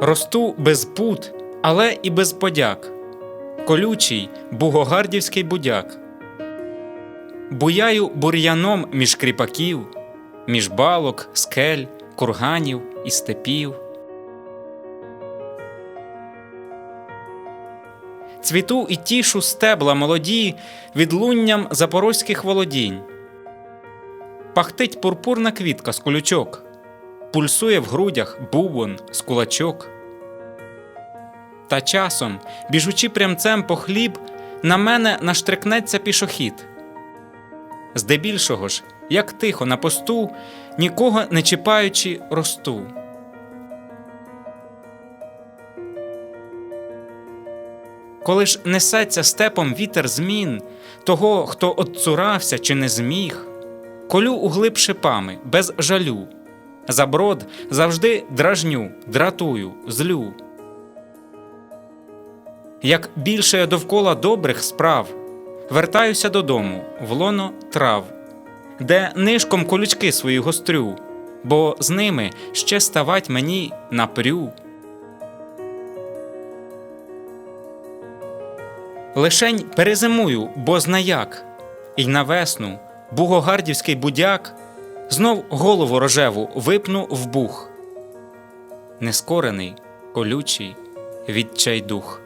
Росту без пут, але і без подяк. Колючий бугогардівський будяк. Буяю бур'яном між кріпаків, між балок, скель, курганів і степів. Цвіту і тішу стебла молоді відлунням запорозьких володінь. Пахтить пурпурна квітка з колючок, пульсує в грудях бубон з кулачок. Та часом, біжучи прямцем по хліб, на мене наштрикнеться пішохід. Здебільшого ж, як тихо на посту, нікого не чіпаючи росту. Коли ж несеться степом вітер змін, того, хто отцурався чи не зміг, колю углиб шипами, без жалю, заброд завжди дражню, дратую, злю. Як більше я довкола добрих справ, вертаюся додому в лоно трав, де нишком колючки свої гострю, бо з ними ще ставать мені напрю. Лишень перезимую, бо знаяк, І на весну бугогардівський будяк знов голову рожеву випну в бух. Нескорений, колючий відчайдух.